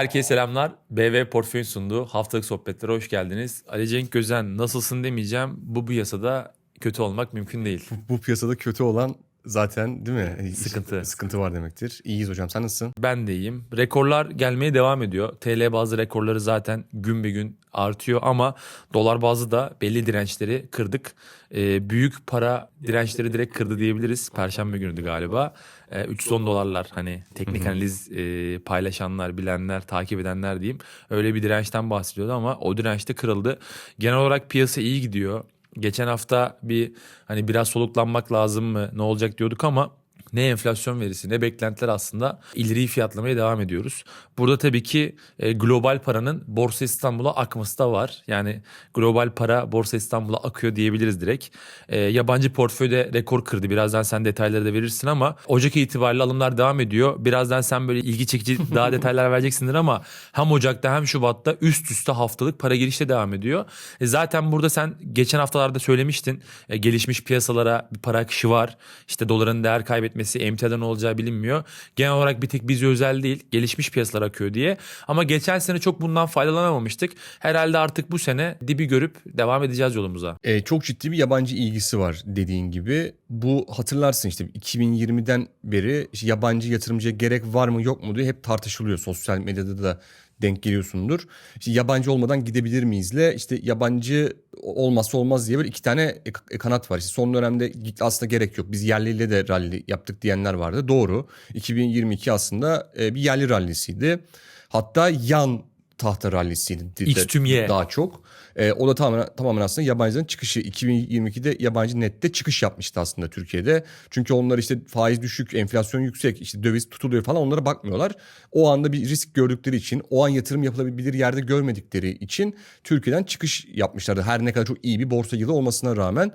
Herkese selamlar. BV Portföy'ün sunduğu haftalık sohbetlere hoş geldiniz. Ali Cenk Gözen nasılsın demeyeceğim. Bu bu yasada kötü olmak mümkün değil. Bu piyasada kötü olan zaten değil mi? Sıkıntı. Sıkıntı var demektir. İyiyiz hocam sen nasılsın? Ben de iyiyim. Rekorlar gelmeye devam ediyor. TL bazı rekorları zaten gün be gün artıyor ama dolar bazı da belli dirençleri kırdık. Ee, büyük para dirençleri direkt kırdı diyebiliriz. Perşembe günüydü galiba. Ee, 310 dolarlar hani teknik analiz e, paylaşanlar, bilenler, takip edenler diyeyim. Öyle bir dirençten bahsediyordu ama o direnç de kırıldı. Genel olarak piyasa iyi gidiyor. Geçen hafta bir hani biraz soluklanmak lazım mı ne olacak diyorduk ama ne enflasyon verisi ne beklentiler aslında ileriyi fiyatlamaya devam ediyoruz. Burada tabii ki e, global paranın Borsa İstanbul'a akması da var. Yani global para Borsa İstanbul'a akıyor diyebiliriz direkt. E, yabancı portföyde rekor kırdı. Birazdan sen detayları da verirsin ama Ocak itibariyle alımlar devam ediyor. Birazdan sen böyle ilgi çekici daha detaylar vereceksindir ama hem Ocak'ta hem Şubat'ta üst üste haftalık para girişte devam ediyor. E, zaten burada sen geçen haftalarda söylemiştin. E, gelişmiş piyasalara bir para akışı var. İşte doların değer kaybetmesi emtiadan olacağı bilinmiyor. Genel olarak bir tek bize özel değil. Gelişmiş piyasalar akıyor diye. Ama geçen sene çok bundan faydalanamamıştık. Herhalde artık bu sene dibi görüp devam edeceğiz yolumuza. Ee, çok ciddi bir yabancı ilgisi var dediğin gibi. Bu hatırlarsın işte 2020'den beri işte yabancı yatırımcıya gerek var mı yok mu diye hep tartışılıyor. Sosyal medyada da denk geliyorsundur. İşte yabancı olmadan gidebilir miyizle işte yabancı olmazsa olmaz diye böyle iki tane e- kanat var. İşte son dönemde aslında gerek yok. Biz yerliyle de rally yaptık diyenler vardı. Doğru. 2022 aslında e, bir yerli rallisiydi. Hatta yan tahta rallisiydi. X tüm Y. Daha çok. E, o da tamamen, tamamen aslında yabancıların çıkışı. 2022'de yabancı nette çıkış yapmıştı aslında Türkiye'de. Çünkü onlar işte faiz düşük, enflasyon yüksek, işte döviz tutuluyor falan onlara bakmıyorlar. O anda bir risk gördükleri için, o an yatırım yapılabilir yerde görmedikleri için Türkiye'den çıkış yapmışlardı. Her ne kadar çok iyi bir borsa yılı olmasına rağmen.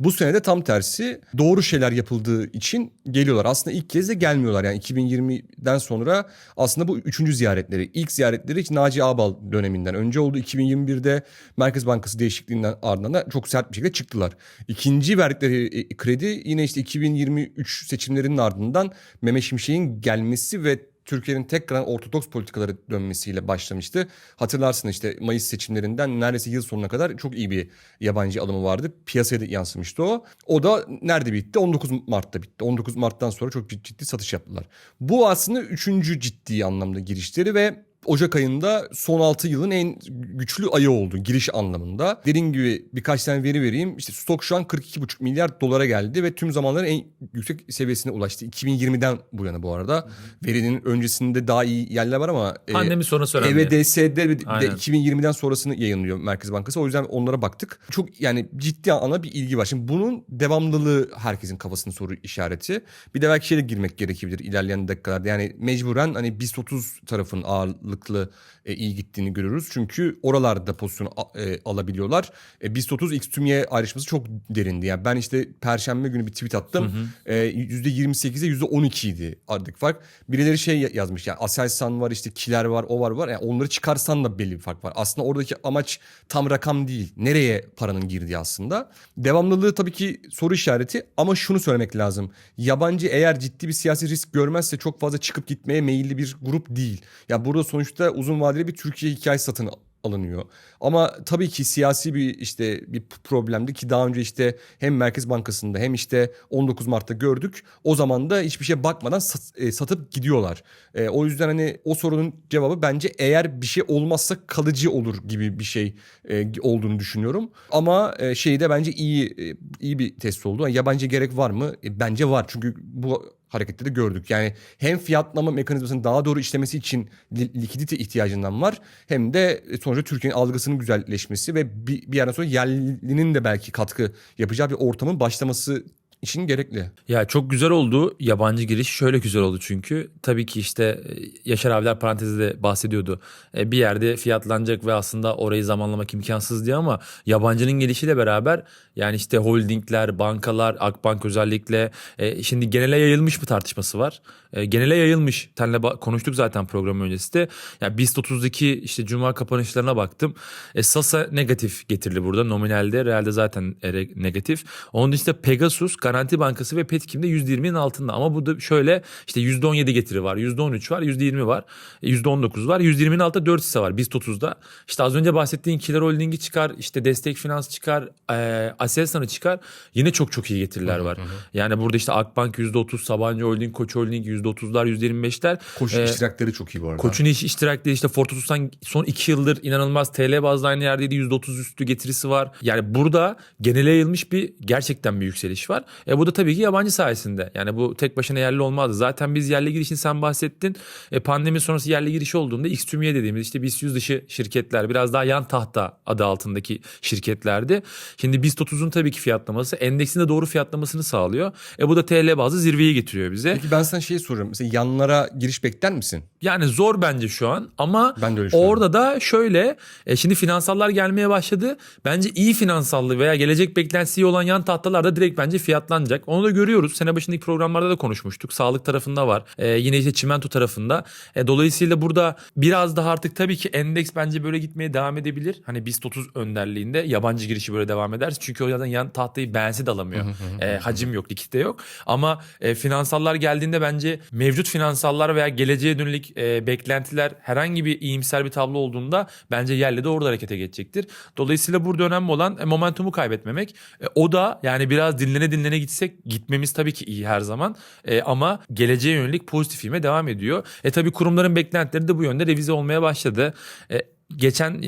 Bu sene de tam tersi doğru şeyler yapıldığı için geliyorlar. Aslında ilk kez de gelmiyorlar. Yani 2020'den sonra aslında bu üçüncü ziyaretleri. İlk ziyaretleri hiç Naci Ağbal döneminden önce oldu. 2021'de Merkez Bankası değişikliğinden ardından da çok sert bir şekilde çıktılar. İkinci verdikleri e, kredi yine işte 2023 seçimlerinin ardından Mehmet Şimşek'in gelmesi ve Türkiye'nin tekrar ortodoks politikaları dönmesiyle başlamıştı. Hatırlarsın işte Mayıs seçimlerinden neredeyse yıl sonuna kadar çok iyi bir yabancı alımı vardı. Piyasaya da yansımıştı o. O da nerede bitti? 19 Mart'ta bitti. 19 Mart'tan sonra çok ciddi satış yaptılar. Bu aslında üçüncü ciddi anlamda girişleri ve Ocak ayında son 6 yılın en güçlü ayı oldu giriş anlamında. Dediğim gibi birkaç tane veri vereyim. İşte stok şu an 42,5 milyar dolara geldi ve tüm zamanların en yüksek seviyesine ulaştı. 2020'den bu yana bu arada. Hı hı. Verinin öncesinde daha iyi yerler var ama Pandemi e, sonrası önemli. EVDS'de de 2020'den sonrasını yayınlıyor Merkez Bankası. O yüzden onlara baktık. Çok yani ciddi ana bir ilgi var. Şimdi bunun devamlılığı herkesin kafasının soru işareti. Bir de belki şeyle girmek gerekebilir ilerleyen dakikalarda. Yani mecburen hani BIST 30 tarafın ağırlığı ağırlıklı e, iyi gittiğini görüyoruz. Çünkü oralarda pozisyon e, alabiliyorlar. E, BIST 30 X tümye ayrışması çok derindi. Yani ben işte perşembe günü bir tweet attım. Hı hı. E, %28'e %12 idi aradaki fark. Birileri şey yazmış yani Aselsan var işte Kiler var o var var. Yani onları çıkarsan da belli bir fark var. Aslında oradaki amaç tam rakam değil. Nereye paranın girdiği aslında. Devamlılığı tabii ki soru işareti ama şunu söylemek lazım. Yabancı eğer ciddi bir siyasi risk görmezse çok fazla çıkıp gitmeye meyilli bir grup değil. Ya burada sonuçta uzun vadeli bir Türkiye hikayesi satın alınıyor. Ama tabii ki siyasi bir işte bir problemdi ki daha önce işte hem Merkez Bankası'nda hem işte 19 Mart'ta gördük. O zaman da hiçbir şeye bakmadan sat, e, satıp gidiyorlar. E, o yüzden hani o sorunun cevabı bence eğer bir şey olmazsa kalıcı olur gibi bir şey e, olduğunu düşünüyorum. Ama e, şey de bence iyi e, iyi bir test oldu. Yani yabancı gerek var mı? E, bence var. Çünkü bu harekette de gördük. Yani hem fiyatlama mekanizmasının daha doğru işlemesi için likidite ihtiyacından var hem de sonuçta Türkiye'nin algısının güzelleşmesi ve bir, bir yerden sonra yerlinin de belki katkı yapacağı bir ortamın başlaması için gerekli. Ya çok güzel oldu. Yabancı giriş şöyle güzel oldu çünkü. Tabii ki işte e, Yaşar abiler parantezde bahsediyordu. E, bir yerde fiyatlanacak ve aslında orayı zamanlamak imkansız diye ama yabancının gelişiyle beraber yani işte holdingler, bankalar, Akbank özellikle e, şimdi genele yayılmış bir tartışması var. Genele yayılmış. Tenle konuştuk zaten program öncesi de. Yani BIST 30'daki işte cuma kapanışlarına baktım. E, Sasa negatif getirili burada nominalde. Realde zaten negatif. Onun dışında Pegasus Garanti Bankası ve Petkim'de %20'nin altında. Ama burada şöyle işte %17 getiri var, %13 var, %20 var, e, %19 var, %20'nin altında 4 hisse var BIST 30'da. İşte az önce bahsettiğin Kiler Holding'i çıkar, işte Destek Finans çıkar, e, Aselsan'ı çıkar. Yine çok çok iyi getiriler var. Yani burada işte Akbank %30, Sabancı Holding, Koç Holding %30'lar, %25'ler. Koçun Ee, iştirakleri çok iyi bu arada. Koç'un iş iştirakleri işte Fortus'tan son 2 yıldır inanılmaz TL bazlı aynı yerdeydi. %30 üstü getirisi var. Yani burada genele yayılmış bir gerçekten bir yükseliş var. E bu da tabii ki yabancı sayesinde. Yani bu tek başına yerli olmazdı. Zaten biz yerli girişini sen bahsettin. E pandemi sonrası yerli giriş olduğunda Xtümiye dediğimiz işte BIST 100 dışı şirketler biraz daha yan tahta adı altındaki şirketlerdi. Şimdi BIST 30'un tabii ki fiyatlaması endeksin de doğru fiyatlamasını sağlıyor. E bu da TL bazlı zirveyi getiriyor bize. Peki ben sana şey soruyorum. Mesela yanlara giriş bekler misin? Yani zor bence şu an ama orada da şöyle e, şimdi finansallar gelmeye başladı. Bence iyi finansallı veya gelecek beklentisi iyi olan yan tahtalar da direkt bence fiyatlanacak. Onu da görüyoruz. Sene başındaki programlarda da konuşmuştuk. Sağlık tarafında var. E, yine işte çimento tarafında. E, dolayısıyla burada biraz daha artık tabii ki endeks bence böyle gitmeye devam edebilir. Hani BIST 30 önderliğinde yabancı girişi böyle devam eder. Çünkü o zaten yan tahtayı beğense de alamıyor. E, hacim yok, likitte yok. Ama e, finansallar geldiğinde bence mevcut finansallar veya geleceğe dönük e, beklentiler herhangi bir iyimser bir tablo olduğunda bence yerli de orada harekete geçecektir. Dolayısıyla burada önemli olan e, momentumu kaybetmemek. E, o da yani biraz dinlene dinlene gitsek gitmemiz tabii ki iyi her zaman. E, ama geleceğe yönelik pozitif ivme devam ediyor. E tabii kurumların beklentileri de bu yönde revize olmaya başladı. E, geçen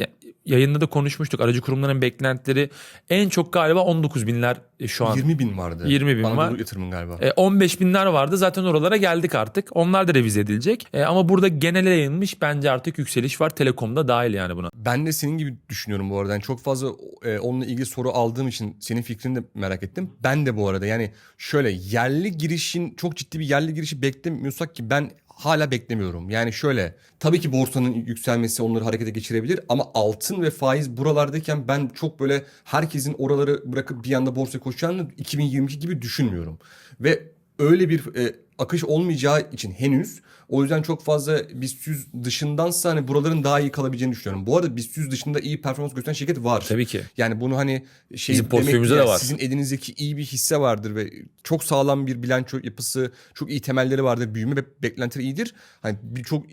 yayında da konuşmuştuk. Aracı kurumların beklentileri en çok galiba 19 binler e, şu an. 20 bin vardı. 20 bin Anadolu var. yatırımın galiba. E, 15 binler vardı zaten oralara geldik artık. Onlar da revize edilecek. E, ama burada genele yayılmış bence artık yükseliş var. Telekom'da dahil yani buna. Ben de senin gibi düşünüyorum bu arada. Yani çok fazla e, onunla ilgili soru aldığım için senin fikrini de merak ettim. Ben de bu arada yani şöyle yerli girişin çok ciddi bir yerli girişi beklemiyorsak ki ben hala beklemiyorum. Yani şöyle tabii ki borsanın yükselmesi onları harekete geçirebilir ama altın ve faiz buralardayken ben çok böyle herkesin oraları bırakıp bir anda borsaya koşacağını 2022 gibi düşünmüyorum. Ve öyle bir e, akış olmayacağı için henüz o yüzden çok fazla BIST 100 dışındansa hani buraların daha iyi kalabileceğini düşünüyorum. Bu arada BIST 100 dışında iyi performans gösteren şirket var. Tabii ki. Yani bunu hani şey Bizim demek de var. Sizin elinizdeki iyi bir hisse vardır ve çok sağlam bir bilanço yapısı, çok iyi temelleri vardır, büyüme ve beklentileri iyidir. Hani bir çok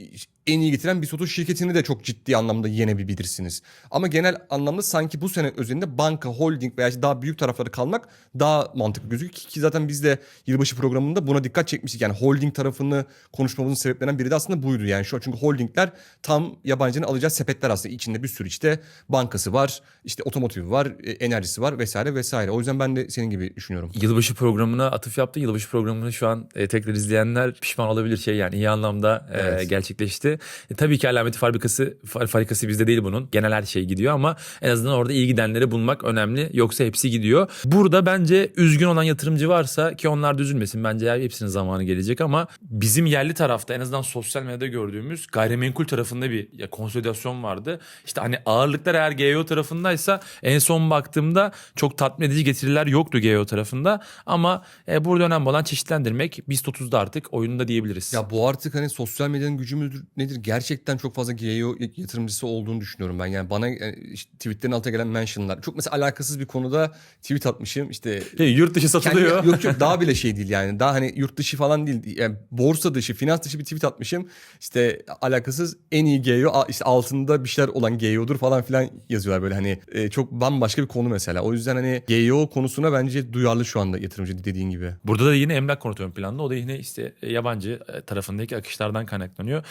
en iyi getiren bir sotu şirketini de çok ciddi anlamda yenebilirsiniz. Ama genel anlamda sanki bu sene özelinde banka, holding veya işte daha büyük tarafları kalmak daha mantıklı gözüküyor ki zaten biz de yılbaşı programında buna dikkat çekmiştik. Yani holding tarafını konuşmamızın sebeplerinden biri de aslında buydu. Yani şu çünkü holdingler tam yabancının alacağı sepetler aslında. içinde bir sürü işte bankası var, işte otomotivi var, e, enerjisi var vesaire vesaire. O yüzden ben de senin gibi düşünüyorum. Yılbaşı programına atıf yaptı. Yılbaşı programını şu an e, tekrar izleyenler pişman olabilir şey yani iyi anlamda e, Evet. gerçekleşti. E, tabii ki alameti fabrikası fa- farikası bizde değil bunun. Genel her şey gidiyor ama en azından orada iyi gidenleri bulmak önemli. Yoksa hepsi gidiyor. Burada bence üzgün olan yatırımcı varsa ki onlar da üzülmesin. Bence hepsinin zamanı gelecek ama bizim yerli tarafta en azından sosyal medyada gördüğümüz gayrimenkul tarafında bir ya, konsolidasyon vardı. İşte hani ağırlıklar eğer GEO tarafındaysa en son baktığımda çok tatmin edici getiriler yoktu GEO tarafında. Ama e, burada önemli olan çeşitlendirmek. BIST 30'da artık oyunda diyebiliriz. Ya bu artık hani sosyal medyanın gücü müdür nedir? Gerçekten çok fazla GEO yatırımcısı olduğunu düşünüyorum ben. Yani bana yani işte tweetlerin altına gelen mentionlar. Çok mesela alakasız bir konuda tweet atmışım. İşte Hey, yurt dışı kendi, satılıyor. yok yok daha bile şey değil yani. Daha hani yurt dışı falan değil. Yani borsa dışı, finans dışı bir tweet atmışım. İşte alakasız en iyi GEO işte altında bir şeyler olan GEO'dur falan filan yazıyorlar böyle hani e, çok bambaşka bir konu mesela. O yüzden hani GEO konusuna bence duyarlı şu anda yatırımcı dediğin gibi. Burada da yine emlak konutu ön planda. O da yine işte yabancı e, tarafındaki akışlardan kaynaklanıyor.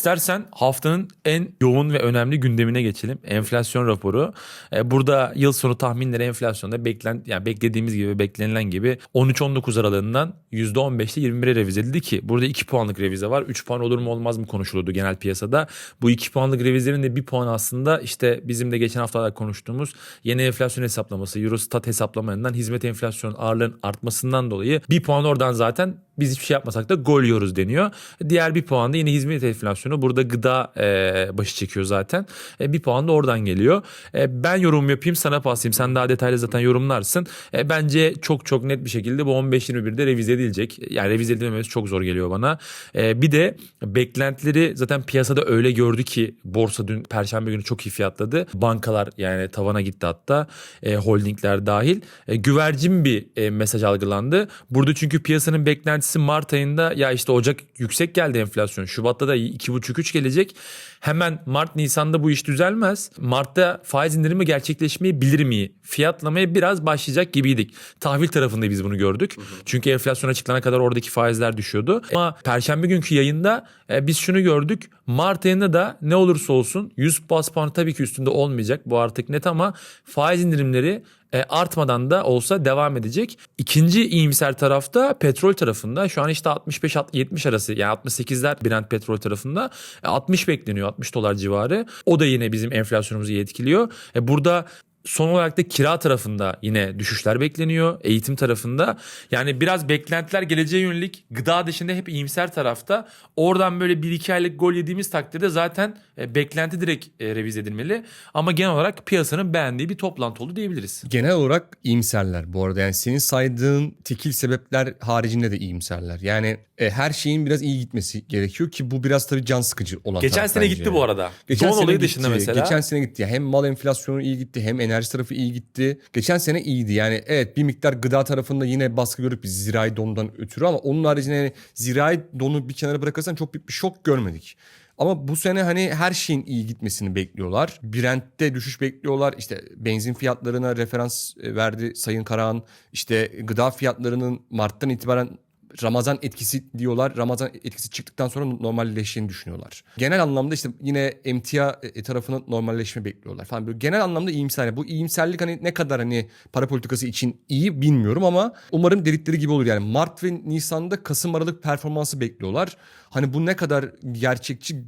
İstersen haftanın en yoğun ve önemli gündemine geçelim. Enflasyon raporu. E, Burada yıl sonu tahminleri enflasyonda beklen yani beklediğimiz gibi beklenilen gibi 13-19 aralığından %15'te 21'e revize edildi ki burada 2 puanlık revize var. 3 puan olur mu olmaz mı konuşuluyordu genel piyasada. Bu 2 puanlık revizenin de 1 puan aslında işte bizim de geçen haftalarda konuştuğumuz yeni enflasyon hesaplaması, Eurostat hesaplamalarından hizmet enflasyon ağırlığının artmasından dolayı 1 puan oradan zaten Biz hiçbir şey yapmasak da gol yiyoruz deniyor. Diğer bir puan da yine hizmet enflasyonu. Burada gıda e, başı çekiyor zaten. E, bir puan da oradan geliyor. E, ben yorum yapayım sana paslayayım. Sen daha detaylı zaten yorumlarsın. E, bence çok çok net bir şekilde bu 15-21'de revize edilecek. Yani revize edilmemesi çok zor geliyor bana. E, bir de beklentileri zaten piyasada öyle gördü ki borsa dün perşembe günü çok iyi fiyatladı. Bankalar yani tavana gitti hatta. E, holdingler dahil. E, güvercin bir e, mesaj algılandı. Burada çünkü piyasanın beklentisi Mart ayında ya işte Ocak yüksek geldi enflasyon. Şubat'ta da 2,5-3 gelecek. Hemen Mart Nisan'da bu iş düzelmez. Mart'ta faiz indirimi gerçekleşmeyi bilir mi? Fiyatlamaya biraz başlayacak gibiydik. Tahvil tarafında biz bunu gördük. Çünkü enflasyon açıklana kadar oradaki faizler düşüyordu. Ama perşembe günkü yayında e, biz şunu gördük. Mart ayında da ne olursa olsun 100 bas puan tabii ki üstünde olmayacak. Bu artık net ama faiz indirimleri e, artmadan da olsa devam edecek. İkinci iyimser tarafta petrol tarafında şu an işte 65-70 arası yani 68'ler Brent petrol tarafında E, 60 bekleniyor 60 dolar civarı. O da yine bizim enflasyonumuzu etkiliyor. E, burada Son olarak da kira tarafında yine düşüşler bekleniyor. Eğitim tarafında. Yani biraz beklentiler geleceğe yönelik gıda dışında hep iyimser tarafta. Oradan böyle 1-2 aylık gol yediğimiz takdirde zaten e, beklenti direkt e, revize edilmeli. Ama genel olarak piyasanın beğendiği bir toplantı oldu diyebiliriz. Genel olarak iyimserler bu arada. Yani senin saydığın tekil sebepler haricinde de iyimserler. Yani e, her şeyin biraz iyi gitmesi gerekiyor ki bu biraz tabii can sıkıcı olan Geçen sene bence. gitti bu arada. Geçen Don sene olayı gitti. dışında mesela. Geçen sene gitti. Hem mal enflasyonu iyi gitti hem enerji tarafı iyi gitti. Geçen sene iyiydi. Yani evet bir miktar gıda tarafında yine baskı görüp biz zirai dondan ötürü ama onun haricinde yani zirai donu bir kenara bırakırsan çok büyük bir şok görmedik. Ama bu sene hani her şeyin iyi gitmesini bekliyorlar. Brent'te düşüş bekliyorlar. İşte benzin fiyatlarına referans e, verdi Sayın Karahan. İşte gıda fiyatlarının Mart'tan itibaren Ramazan etkisi diyorlar. Ramazan etkisi çıktıktan sonra normalleşeceğini düşünüyorlar. Genel anlamda işte yine emtia e, tarafının normalleşme bekliyorlar falan. Böyle genel anlamda iyimser. Yani Bu iyimserlik hani ne kadar hani para politikası için iyi bilmiyorum ama umarım dedikleri gibi olur. Yani Mart ve Nisan'da Kasım Aralık performansı bekliyorlar. Hani bu ne kadar gerçekçi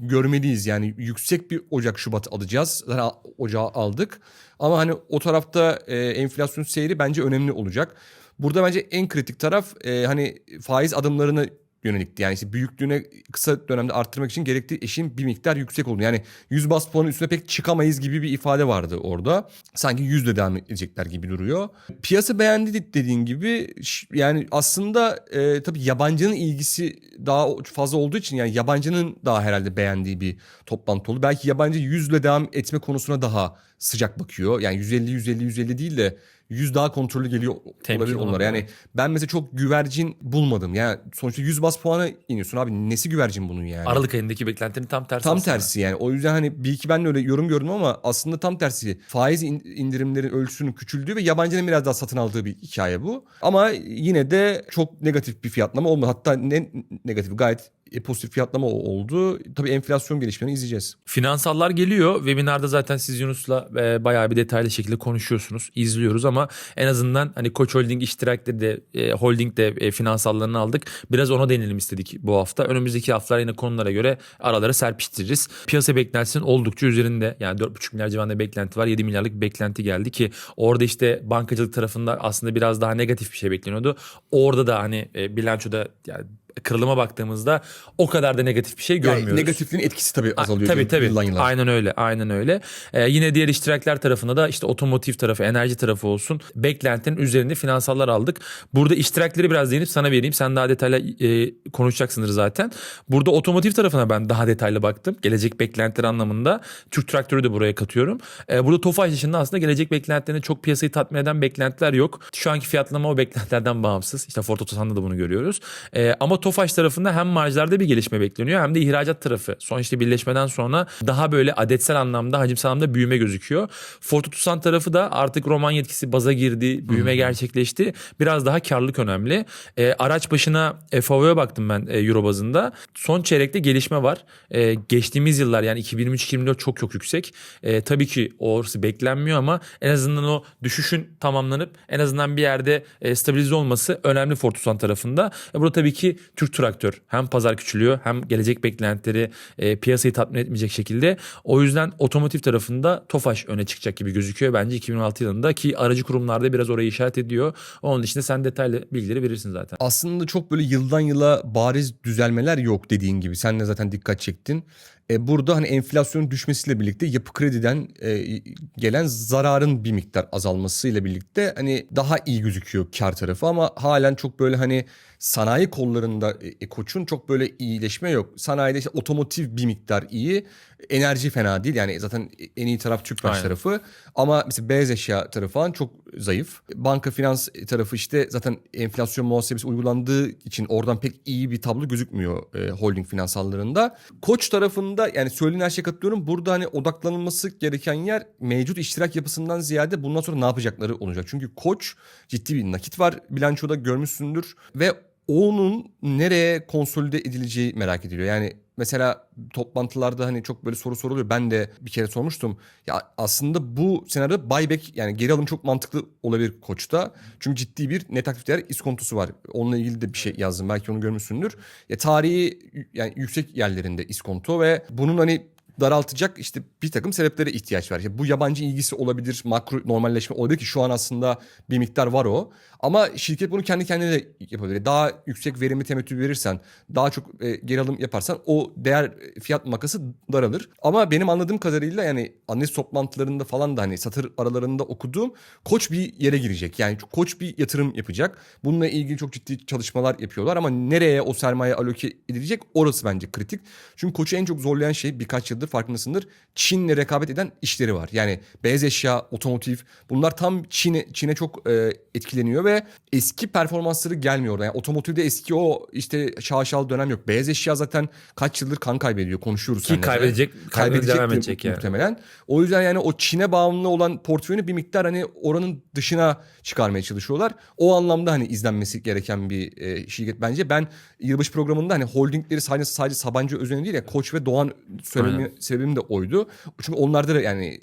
görmeliyiz. Yani yüksek bir Ocak Şubat alacağız. Zaten Ocağı aldık. Ama hani o tarafta e, enflasyon seyri bence önemli olacak. Burada bence en kritik taraf e, hani faiz adımlarına yönelikti. Yani işte büyüklüğüne kısa dönemde arttırmak için gerektiği eşin bir miktar yüksek oldu. Yani 100 bas puanın üstüne pek çıkamayız gibi bir ifade vardı orada. Sanki yüzde devam edecekler gibi duruyor. Piyasa beğendi de- dediğin gibi yani aslında e, tabii yabancının ilgisi daha fazla olduğu için yani yabancının daha herhalde beğendiği bir toplantı oldu. Belki yabancı yüzle devam etme konusuna daha sıcak bakıyor. Yani 150 150 150 değil de 100 daha kontrollü geliyor Temkin olabilir onlara. Yani ben mesela çok güvercin bulmadım. Yani sonuçta 100 bas puana iniyorsun abi. Nesi güvercin bunun yani? Aralık ayındaki beklentinin tam tersi Tam aslında. tersi yani. O yüzden hani bir iki ben de öyle yorum gördüm ama aslında tam tersi. Faiz in- indirimlerin ölçüsünün küçüldüğü ve yabancının biraz daha satın aldığı bir hikaye bu. Ama yine de çok negatif bir fiyatlama olmadı. Hatta ne negatif gayet pozitif fiyatlama oldu. Tabii enflasyon gelişmelerini izleyeceğiz. Finansallar geliyor. Webinarda zaten siz Yunus'la e, bayağı bir detaylı şekilde konuşuyorsunuz. izliyoruz ama en azından hani Koç Holding iştirakleri de e, Holding de e, finansallarını aldık. Biraz ona değinelim istedik bu hafta. Önümüzdeki haftalar yine konulara göre aralara serpiştiririz. Piyasa beklentisinin oldukça üzerinde. Yani 4,5 milyar civarında beklenti var. 7 milyarlık beklenti geldi ki orada işte bankacılık tarafında aslında biraz daha negatif bir şey bekleniyordu. Orada da hani e, bilançoda yani kırılıma baktığımızda o kadar da negatif bir şey görmüyoruz. Yani negatifliğin etkisi tabii azalıyor. Tabii tabii. Yıldan yıla. Aynen öyle. Aynen öyle. Ee, yine diğer iştirakler tarafında da işte otomotiv tarafı, enerji tarafı olsun. Beklentinin üzerinde finansallar aldık. Burada iştirakleri biraz değinip sana vereyim. Sen daha detaylı e, konuşacaksındır zaten. Burada otomotiv tarafına ben daha detaylı baktım. Gelecek beklentileri anlamında. Türk Traktörü de buraya katıyorum. Ee, burada Tofaş dışında aslında gelecek beklentilerinde çok piyasayı tatmin eden beklentiler yok. Şu anki fiyatlama o beklentilerden bağımsız. İşte Ford Otosan'da da bunu görüyoruz. Ee, ama Tofaş tarafında hem marjlarda bir gelişme bekleniyor hem de ihracat tarafı. Son işte birleşmeden sonra daha böyle adetsel anlamda, hacimsel anlamda büyüme gözüküyor. Ford tarafı da artık roman yetkisi baza girdi, büyüme gerçekleşti. Biraz daha karlılık önemli. Ee, araç başına FAV'ye baktım ben e, Euro bazında. Son çeyrekte gelişme var. Ee, geçtiğimiz yıllar yani 2023-2024 çok çok yüksek. Ee, tabii ki orası beklenmiyor ama en azından o düşüşün tamamlanıp en azından bir yerde e, stabilize olması önemli Ford tarafında. E, burada tabii ki Türk Traktör hem pazar küçülüyor hem gelecek beklentileri e, piyasayı tatmin etmeyecek şekilde. O yüzden otomotiv tarafında Tofaş öne çıkacak gibi gözüküyor bence 2016 yılında ki aracı kurumlarda biraz orayı işaret ediyor. Onun dışında sen detaylı bilgileri verirsin zaten. Aslında çok böyle yıldan yıla bariz düzelmeler yok dediğin gibi. Sen de zaten dikkat çektin. E, burada hani enflasyonun düşmesiyle birlikte yapı krediden e, gelen zararın bir miktar azalmasıyla birlikte hani daha iyi gözüküyor kar tarafı ama halen çok böyle hani sanayi kollarında e, e, koçun çok böyle iyileşme yok. Sanayide işte otomotiv bir miktar iyi. Enerji fena değil. Yani zaten en iyi taraf Tüpraş Aynen. tarafı. Ama mesela beyaz eşya tarafı falan çok zayıf. Banka finans tarafı işte zaten enflasyon muhasebesi uygulandığı için oradan pek iyi bir tablo gözükmüyor e, holding finansallarında. Koç tarafında yani söylenen her şeye katılıyorum. Burada hani odaklanılması gereken yer mevcut iştirak yapısından ziyade bundan sonra ne yapacakları olacak. Çünkü koç ciddi bir nakit var bilançoda görmüşsündür ve onun nereye konsolide edileceği merak ediliyor. Yani mesela toplantılarda hani çok böyle soru soruluyor. Ben de bir kere sormuştum. Ya aslında bu senaryoda buyback yani geri alım çok mantıklı olabilir koçta. Çünkü ciddi bir net aktif değer iskontosu var. Onunla ilgili de bir şey yazdım. Belki onu görmüşsündür. Ya tarihi yani yüksek yerlerinde iskonto ve bunun hani daraltacak işte bir takım sebeplere ihtiyaç var. İşte bu yabancı ilgisi olabilir, makro normalleşme olabilir ki şu an aslında bir miktar var o. Ama şirket bunu kendi kendine de yapabilir. Daha yüksek verimi temettü verirsen, daha çok e, geri alım yaparsan o değer e, fiyat makası daralır. Ama benim anladığım kadarıyla yani analiz toplantılarında falan da hani satır aralarında okuduğum koç bir yere girecek. Yani koç bir yatırım yapacak. Bununla ilgili çok ciddi çalışmalar yapıyorlar ama nereye o sermaye aloke edilecek orası bence kritik. Çünkü koçu en çok zorlayan şey birkaç yıldır farkındasındır. Çin'le rekabet eden işleri var. Yani beyaz eşya, otomotiv bunlar tam Çin'e Çin'e çok e, etkileniyor ve eski performansları gelmiyor orada. Yani otomotivde eski o işte şaşalı dönem yok. Beyaz eşya zaten kaç yıldır kan kaybediyor. Konuşuyoruz Ki de. kaybedecek, kaybedecek devam de edecek yani. muhtemelen. O yüzden yani o Çin'e bağımlı olan portföyünü bir miktar hani oranın dışına çıkarmaya çalışıyorlar. O anlamda hani izlenmesi gereken bir e, şirket bence. Ben yılbaşı programında hani holdingleri sadece sadece Sabancı özeni değil ya Koç ve Doğan söylemi, sebebim de oydu. Çünkü onlarda da yani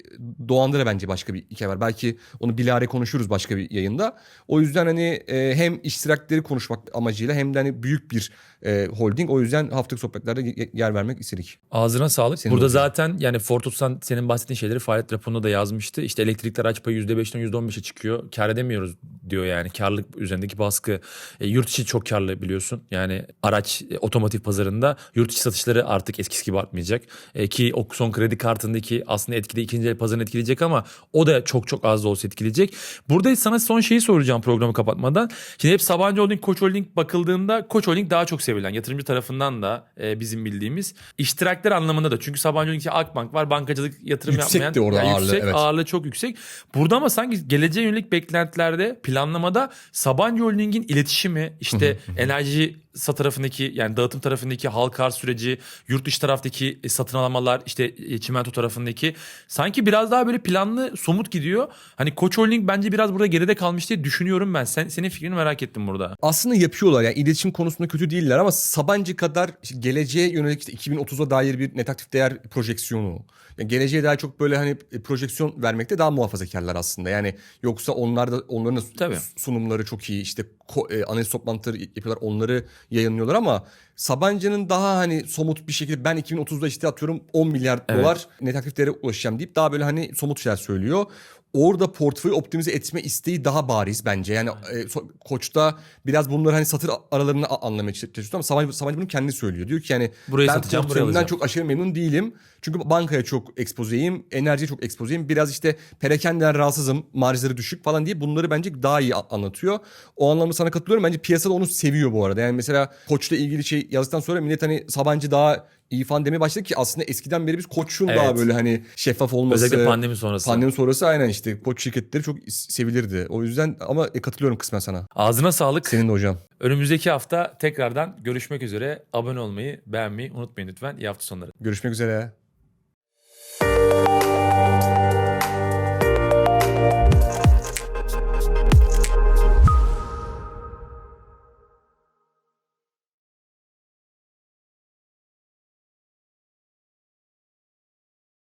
Doğan'da da bence başka bir hikaye var. Belki onu bilare konuşuruz başka bir yayında. O yüzden hani e, hem iştirakleri konuşmak amacıyla hem de hani büyük bir e, holding. O yüzden haftalık sohbetlerde ye- yer vermek istedik. Ağzına sağlık. Senin Burada olsun. zaten yani Fortus'tan senin bahsettiğin şeyleri faaliyet raporunda da yazmıştı. İşte elektrikli araç payı %5'ten %15'e çıkıyor. Kar edemiyoruz diyor yani. Karlılık üzerindeki baskı. E, yurt içi çok karlı biliyorsun. Yani araç e, otomotiv pazarında yurt içi satışları artık eskisi gibi artmayacak. E, ki o son kredi kartındaki aslında etkide ikinci el pazarını etkileyecek ama o da çok çok az da olsa etkileyecek. Burada sana son şeyi soracağım programı kapatmadan. Şimdi hep Sabancı Holding, Koç Holding bakıldığında Koç Holding daha çok sevilen. Yatırımcı tarafından da e, bizim bildiğimiz. iştirakler anlamında da. Çünkü Sabancı Holding'de Akbank var. Bankacılık yatırım Yüksek yapmayan. orada Yani ağırlığı, yüksek, evet. ağırlığı çok yüksek. Burada ama sanki geleceğe yönelik beklentilerde planlamada Sabancı Holding'in iletişimi işte enerji sa tarafındaki yani dağıtım tarafındaki halka arz süreci, yurt dışı taraftaki e, satın alamalar, işte e, çimento tarafındaki sanki biraz daha böyle planlı, somut gidiyor. Hani Koç Holding bence biraz burada geride kalmış diye düşünüyorum ben. Sen senin fikrini merak ettim burada. Aslında yapıyorlar yani iletişim konusunda kötü değiller ama Sabancı kadar işte geleceğe yönelik işte 2030'a dair bir net aktif değer projeksiyonu. Yani geleceğe dair çok böyle hani projeksiyon vermekte daha muhafazakarlar aslında. Yani yoksa onlar da onların da Tabii. sunumları çok iyi. İşte e, analiz toplantıları yapıyorlar. Onları yayınlıyorlar ama Sabancı'nın daha hani somut bir şekilde ben 2030'da işte atıyorum 10 milyar Evet. dolar net aktif değere ulaşacağım deyip daha böyle hani somut şeyler söylüyor. Orada portföyü optimize etme isteği daha bariz bence. Yani e, koçta biraz bunları hani satır aralarını anlamaya çalışıyor ama Sabancı, Sabancı bunu kendi söylüyor. Diyor ki yani Burayı ben satacağım, portföyümden çok aşırı memnun değilim. Çünkü bankaya çok ekspozeyim, enerjiye çok ekspozeyim. Biraz işte perakenden rahatsızım, marjları düşük falan diye bunları bence daha iyi anlatıyor. O anlamda sana katılıyorum. Bence piyasada onu seviyor bu arada. Yani mesela koçla ilgili şey yazdıktan sonra millet hani Sabancı daha iyi falan demeye başladı ki aslında eskiden beri biz koçun Evet. daha böyle hani şeffaf olması. Özellikle pandemi sonrası. Pandemi sonrası aynen işte koç şirketleri çok sevilirdi. O yüzden ama e, katılıyorum kısmen sana. Ağzına sağlık. Senin de hocam. Önümüzdeki hafta tekrardan görüşmek üzere. Abone olmayı, beğenmeyi unutmayın lütfen. İyi hafta sonları. Görüşmek üzere.